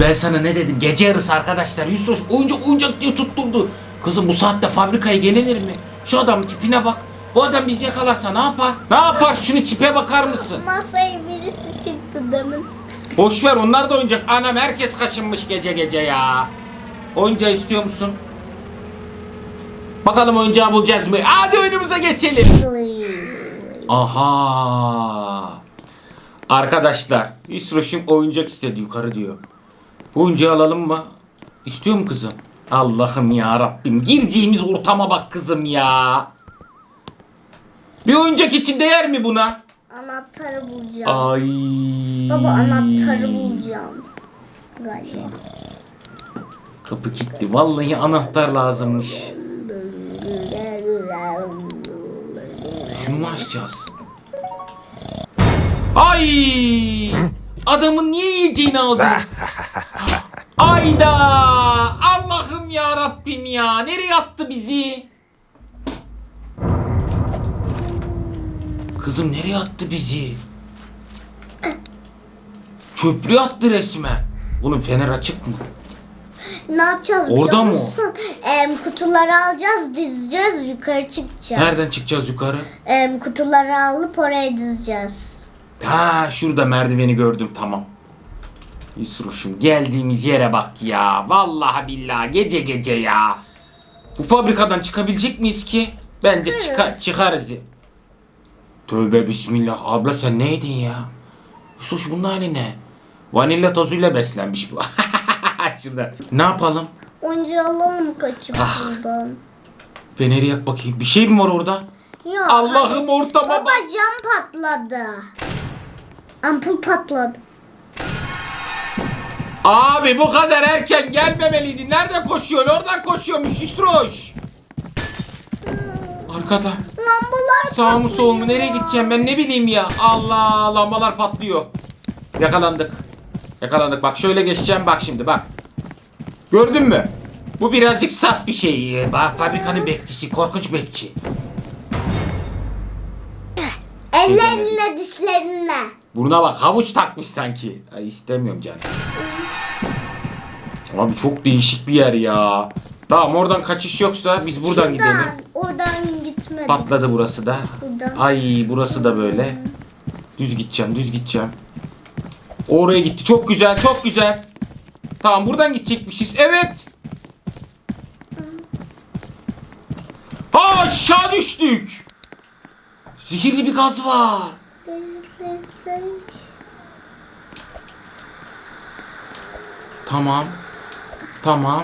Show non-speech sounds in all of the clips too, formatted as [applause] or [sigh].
Ben sana ne dedim? Gece yarısı arkadaşlar. Yusuf oyuncak oyuncak diye tutturdu. Kızım bu saatte fabrikaya gelinir mi? Şu adam tipine bak. Bu adam bizi yakalarsa ne yapar? Ne yapar? Şunu tipe bakar mısın? Masaya birisi çıktı demin. Boş ver onlar da oyuncak. Anam herkes kaşınmış gece gece ya. Oyuncağı istiyor musun? Bakalım oyuncağı bulacağız mı? Hadi oyunumuza geçelim. Aha. Arkadaşlar, İsroş'um oyuncak istedi yukarı diyor. Bu oyuncağı alalım mı? İstiyor mu kızım? Allah'ım ya Rabbim. Gireceğimiz ortama bak kızım ya. Bir oyuncak için değer mi buna? Anahtarı bulacağım. Ay. Baba anahtarı bulacağım. Galiba. Kapı kilitli. Vallahi anahtar lazımmış. Şunu mu açacağız? Ay! Adamın niye yiyeceğini aldın? [laughs] Ayda! Allah'ım ya Rabbim ya. Nereye attı bizi? Kızım nereye attı bizi? Çöplüğe attı resmen. Oğlum fener açık mı? Ne yapacağız Orada mı musun? Em, kutuları alacağız, dizeceğiz, yukarı çıkacağız. Nereden çıkacağız yukarı? Em, kutuları alıp oraya dizeceğiz. Ha şurada merdiveni gördüm tamam. Yusruş'um geldiğimiz yere bak ya. Vallahi billahi gece gece ya. Bu fabrikadan çıkabilecek miyiz ki? Bence Çıkarız. çıkar, çıkarız. Tövbe bismillah. Abla sen neydin ya? Yusruş bunun hali ne? Vanilya tozuyla beslenmiş bu. [laughs] Şurada. Ne yapalım? Oyuncağı alalım kaçıp Ah. buradan. Feneri yak bakayım. Bir şey mi var orada? Ya, Allah'ım ortama Baba bak. cam patladı. Ampul patladı. Abi bu kadar erken gelmemeliydi. Nerede koşuyor? Oradan koşuyormuş Yusruş. Arkada. Lambalar Sağ mı sol mu? Nereye gideceğim ben ne bileyim ya. Allah lambalar patlıyor. Yakalandık. Yakalandık. Bak şöyle geçeceğim bak şimdi bak. Gördün mü? Bu birazcık saf bir şey. Bak fabrikanın bekçisi. Korkunç bekçi. Ellerine dişlerine. Burnuna bak havuç takmış sanki. Ay istemiyorum canım. Abi çok değişik bir yer ya. Tamam oradan kaçış yoksa biz buradan gidelim. Oradan, oradan gitmedik. Patladı burası da. Buradan. Ay burası da böyle. Düz gideceğim, düz gideceğim. Oraya gitti. Çok güzel, çok güzel. Tamam buradan gidecekmişiz. Evet. Ha aşağı düştük. Zehirli bir gaz var. Tamam. Tamam.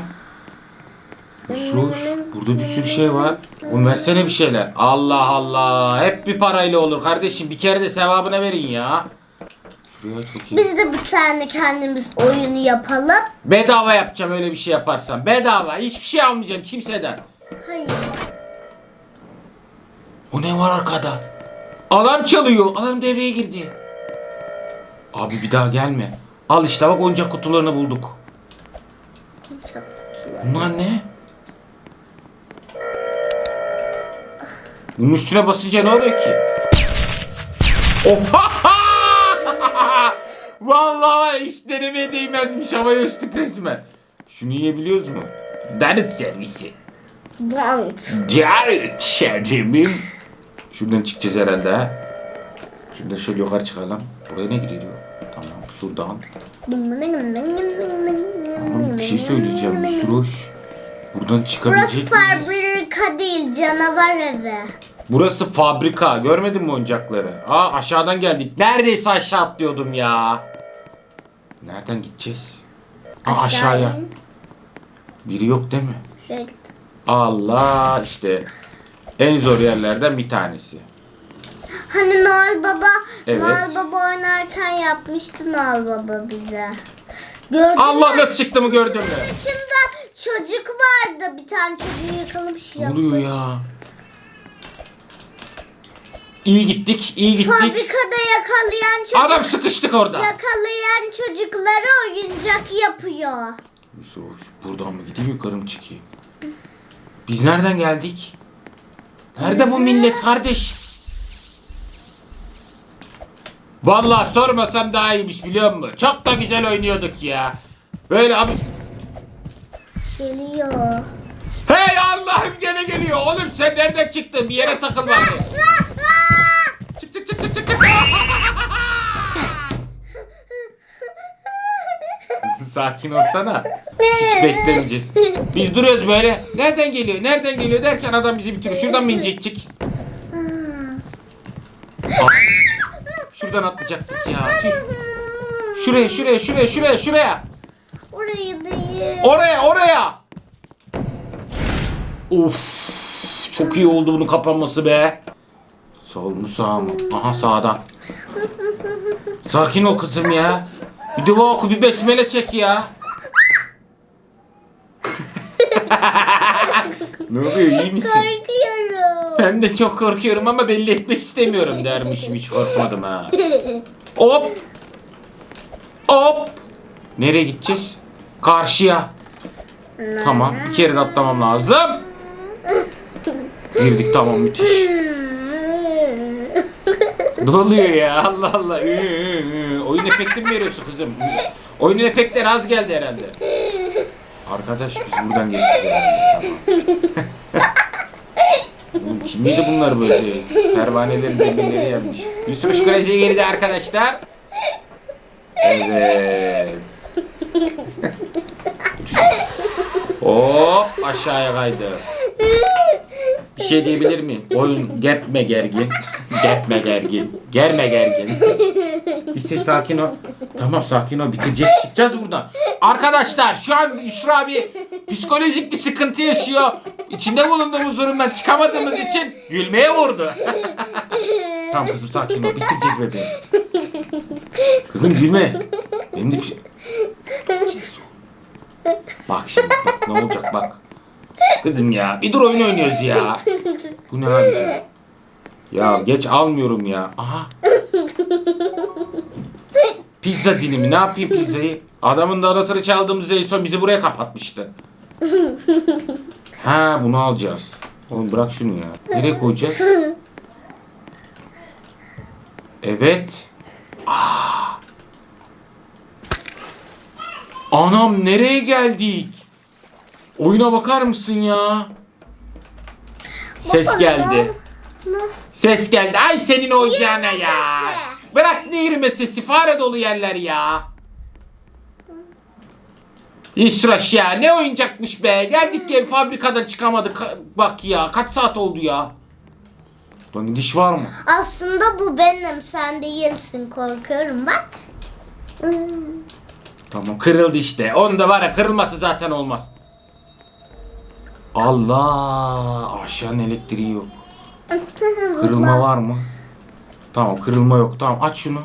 Yusruş, burada bir sürü şey var. Oğlum versene bir şeyler. Allah Allah. Hep bir parayla olur kardeşim. Bir kere de sevabına verin ya. Şuraya çok iyi. Biz de bir tane kendimiz oyunu yapalım. Bedava yapacağım öyle bir şey yaparsam. Bedava. Hiçbir şey almayacağım kimseden. Hayır. O ne var arkada? Alarm çalıyor. Alarm devreye girdi. Abi bir daha gelme. Al işte bak oyuncak kutularını bulduk. Bunlar ne? Bunun üstüne basınca ne oluyor ki? Oha! [laughs] Vallahi denemeye değmezmiş havaya uçtuk resmen. Şunu yiyebiliyoruz mu? Donut servisi. Bant. Donut servisim. Şuradan çıkacağız herhalde ha. Şuradan şöyle yukarı çıkalım. Buraya ne gidiyor? Şuradan. Ama bir şey söyleyeceğim. Süroş. Buradan Burası çıkabilecek miyiz? fabrika değil canavar evi. Burası fabrika. Görmedin mi oyuncakları? Aa aşağıdan geldik. Neredeyse aşağı atlıyordum ya. Nereden gideceğiz? Aa, aşağıya. in. Biri yok değil mi? Şuraya git. Allah işte. En zor yerlerden bir tanesi. Hani Noel Baba, Evet. Noel Baba oynarken yapmıştı Noel Baba bize. Gördün Allah mü? nasıl çıktı mı gördün mü? İçinde çocuk vardı. Bir tane çocuğu yakalamış Ne yapmış. oluyor ya? İyi gittik, iyi gittik. Fabrikada yakalayan çocuk, Adam sıkıştık orada. yakalayan çocuklara oyuncak yapıyor. Yusuf buradan mı gideyim yukarı mı çıkayım? Biz nereden geldik? Nerede bu millet kardeş? Vallahi sormasam daha iyiymiş biliyor musun? Çok da güzel oynuyorduk ya. Böyle abi. Geliyor. Hey Allah'ım gene geliyor. Oğlum sen nereden çıktın? Bir yere takıl bari. Çık çık çık çık çık. çık. Sakin olsana. Hiç beklemeyeceğiz. Biz duruyoruz böyle. Nereden geliyor? Nereden geliyor derken adam bizi bitiriyor. Şuradan mı inecektik? Şuradan atlayacaktık ya. Tüh. Şuraya, şuraya, şuraya, şuraya, şuraya. Orayı değil. Oraya, oraya. Of. Çok iyi oldu bunun kapanması be. Sol mu sağ mı? Aha sağdan. Sakin ol kızım ya. Bir dua oku bir besmele çek ya. ne oluyor iyi misin? Ben de çok korkuyorum ama belli etmek istemiyorum dermişim hiç korkmadım ha. Hop. Hop. Nereye gideceğiz? Karşıya. Tamam. Bir kere de atlamam lazım. Girdik tamam müthiş. Ne oluyor ya Allah Allah. Oyun efekti mi veriyorsun kızım? Oyunun efektleri az geldi herhalde. Arkadaş biz buradan herhalde. Tamam. Oğlum Kim yedi bunlar böyle? Pervanelerin demirleri yanmış. Yusuf Kaleci'ye geldi arkadaşlar. Evet. Hop aşağıya kaydı. Bir şey diyebilir miyim? Oyun gepme gergin. Gepme gergin. Germe gergin. [laughs] Bir şey sakin ol. Tamam sakin ol. Bitireceğiz. Çıkacağız buradan. Arkadaşlar şu an Yusra abi psikolojik bir sıkıntı yaşıyor. İçinde bulunduğumuz durumdan çıkamadığımız için gülmeye vurdu. [laughs] tamam kızım sakin ol. Bitireceğiz bebeğim. Kızım gülme. Benim de bir şey... Bak şimdi bak ne olacak bak. Kızım ya bir dur oyun oynuyoruz ya. Bu ne abiciğim? Ya geç almıyorum ya. Aha. Pizza dilimi ne yapayım pizzayı? Adamın da anahtarı çaldığımızda en son bizi buraya kapatmıştı. Ha bunu alacağız. Oğlum bırak şunu ya. Nereye koyacağız? Evet. Aa. Anam nereye geldik? Oyuna bakar mısın ya? Ses geldi. Ses geldi. Ay senin oyuncağına Yürüme ya. sesi. Bırak ne yürüme sesi. Fare dolu yerler ya. İsraş ya ne oyuncakmış be. Geldik gel fabrikadan çıkamadık. Ka- Bak ya kaç saat oldu ya. Lan diş var mı? Aslında bu benim. Sen değilsin. Korkuyorum bak. Tamam kırıldı işte. Onda var ya kırılması zaten olmaz. Allah aşağının elektriği yok. [laughs] Kırılma var mı? Tamam kırılma yok. Tamam aç şunu.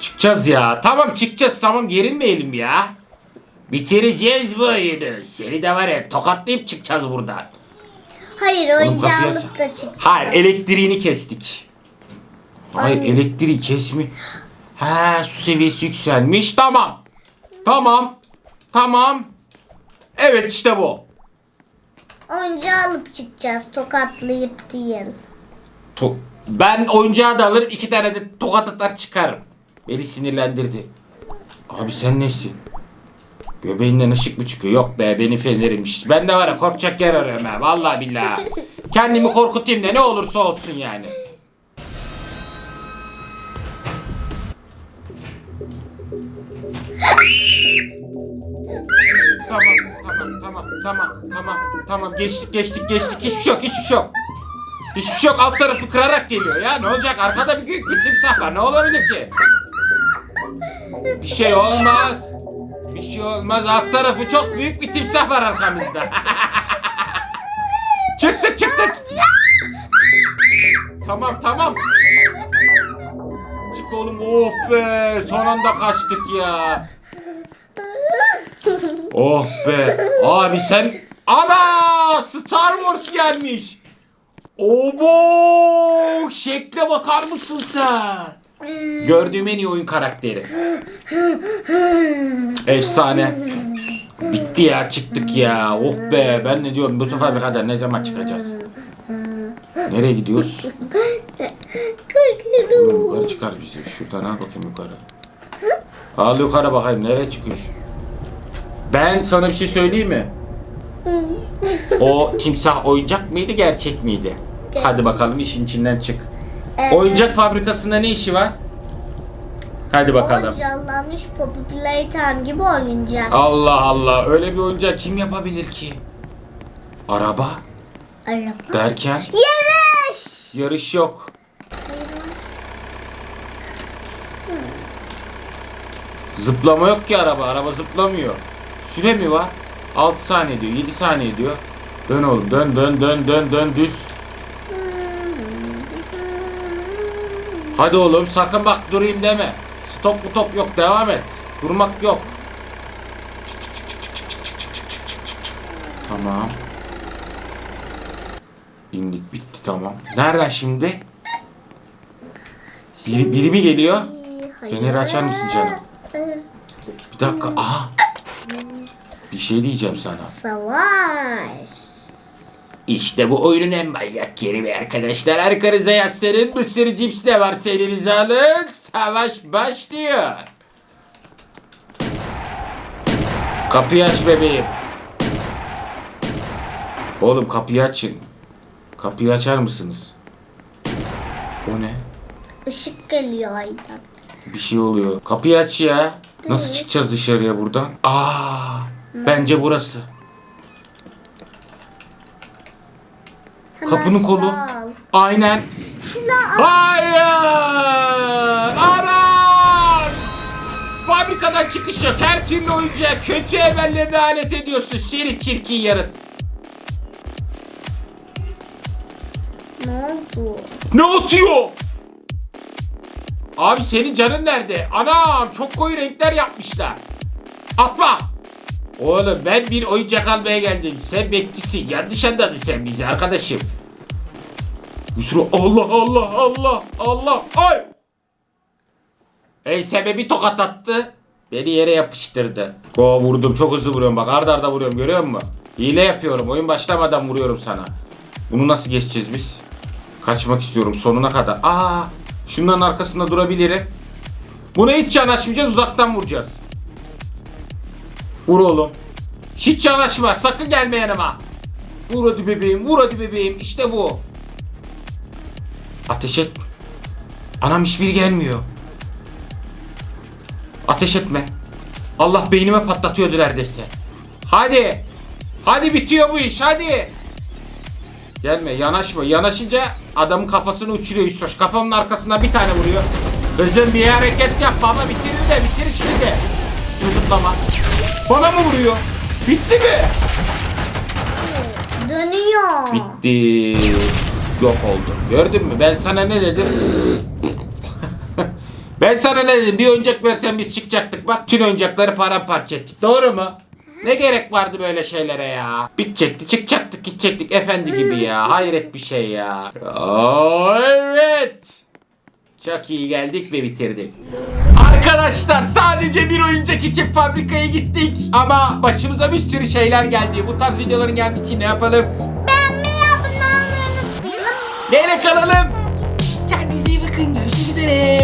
Çıkacağız ya. Tamam çıkacağız tamam gerilmeyelim ya. Bitireceğiz bu oyunu. Seni de var ya tokatlayıp çıkacağız buradan. Hayır Oğlum oyuncağı kapıyı alıp da çık. Hayır elektriğini kestik. Hayır Ay. elektriği kesmi. He su seviyesi yükselmiş. Tamam. Tamam. Tamam. Evet işte bu. Oyuncağı alıp çıkacağız. Tokatlayıp değil. To- ben oyuncağı da alır iki tane de tokat atar çıkarım. Beni sinirlendirdi. Abi sen nesin? Göbeğinden ışık mı çıkıyor? Yok be benim fenerimmiş. Ben de var ya korkacak yer arıyorum ha. Vallahi billahi. [laughs] Kendimi korkutayım da ne olursa olsun yani. Tamam, tamam, tamam, tamam, tamam, tamam. Geçtik, geçtik, geçtik. Hiçbir şey yok, hiçbir şey yok. Hiçbir şey yok. Alt tarafı kırarak geliyor ya. Ne olacak? Arkada bir büyük bir timsah var. Ne olabilir ki? Bir şey olmaz. Bir şey olmaz. Alt tarafı çok büyük bir timsah var arkamızda. [laughs] çıktık, çıktık. Tamam, tamam. Çık oğlum. Oh be. Son anda kaçtık ya. Oh be. Abi sen... Ana! Star Wars gelmiş. Obo! Şekle bakar mısın sen? Gördüğüm en iyi oyun karakteri. Efsane. Bitti ya çıktık ya. Oh be ben ne diyorum bu sefer kadar ne zaman çıkacağız? Nereye gidiyoruz? Oğlum yukarı çıkar bizi. Şuradan al bakayım yukarı. Al yukarı bakayım nereye çıkıyorsun? Ben sana bir şey söyleyeyim mi? O timsah oyuncak mıydı gerçek miydi? Hadi bakalım işin içinden çık. Ee, Oyuncak fabrikasında ne işi var? Hadi bakalım. O canlanmış Poppy Playtime gibi oyuncak. Allah Allah öyle bir oyuncak kim yapabilir ki? Araba Araba. derken Yarış. yarış yok. Zıplama yok ki araba. Araba zıplamıyor. Süre mi var? 6 saniye diyor. 7 saniye diyor. Dön oğlum dön dön dön dön dön düz. Hadi oğlum sakın bak durayım deme. Stop bu top yok devam et. Durmak yok. Tamam. İndik bitti tamam. Nereden şimdi? Biri, biri mi geliyor? Feneri açar mısın canım? Bir dakika. Aha. Bir şey diyeceğim sana. Savaş. İşte bu oyunun en manyak yeri be arkadaşlar. Arkanıza yaslanın. Mısır cips de var. Elinize alın. Savaş başlıyor. Kapıyı aç bebeğim. Oğlum kapıyı açın. Kapıyı açar mısınız? O ne? Işık geliyor aydan. Bir şey oluyor. Kapıyı aç ya. Nasıl çıkacağız dışarıya buradan? Aa, bence burası. Kapının kolu. Aynen. Hayır! Aran! Fabrikadan çıkış yok. Her türlü oyuncağı kötü emellerine alet ediyorsun. Seni çirkin yarın. Ne oldu? Ne atıyor? Abi senin canın nerede? Anam çok koyu renkler yapmışlar. Atma. Oğlum ben bir oyuncak almaya geldim. Sen bekçisin. Yanlış anladın sen bizi arkadaşım. Yusra Allah Allah Allah Allah ay. Enseme bir tokat attı. Beni yere yapıştırdı. Oo vurdum çok hızlı vuruyorum bak arda arda vuruyorum görüyor musun? Hile yapıyorum oyun başlamadan vuruyorum sana. Bunu nasıl geçeceğiz biz? Kaçmak istiyorum sonuna kadar. Aa, şunların arkasında durabilirim. Buna hiç yanaşmayacağız uzaktan vuracağız. Vur oğlum. Hiç yanaşma sakın gelme yanıma. Vur hadi bebeğim vur hadi bebeğim işte bu. Ateş et. Anam hiçbiri gelmiyor. Ateş etme. Allah beynime patlatıyordu neredeyse. Hadi. Hadi bitiyor bu iş hadi. Gelme yanaşma. Yanaşınca adamın kafasını uçuruyor Yusuf. Kafamın arkasına bir tane vuruyor. Kızım bir hareket yap baba bitirir de bitir işte de. Zıplama. Bana mı vuruyor? Bitti mi? Dönüyor. Bitti. Yok oldu. Gördün mü? Ben sana ne dedim? [laughs] ben sana ne dedim? Bir oyuncak versen biz çıkacaktık. Bak tüm oyuncakları paramparça ettik. Doğru mu? Ne gerek vardı böyle şeylere ya? Bitecekti, çıkacaktık, gidecektik efendi gibi ya. Hayret bir şey ya. Aa, evet. Çok iyi geldik ve bitirdik. Arkadaşlar sadece bir oyuncak için fabrikaya gittik. Ama başımıza bir sürü şeyler geldi. Bu tarz videoların gelmesi için ne yapalım? Nereye kalalım? Kendinize iyi bakın. Görüşmek üzere.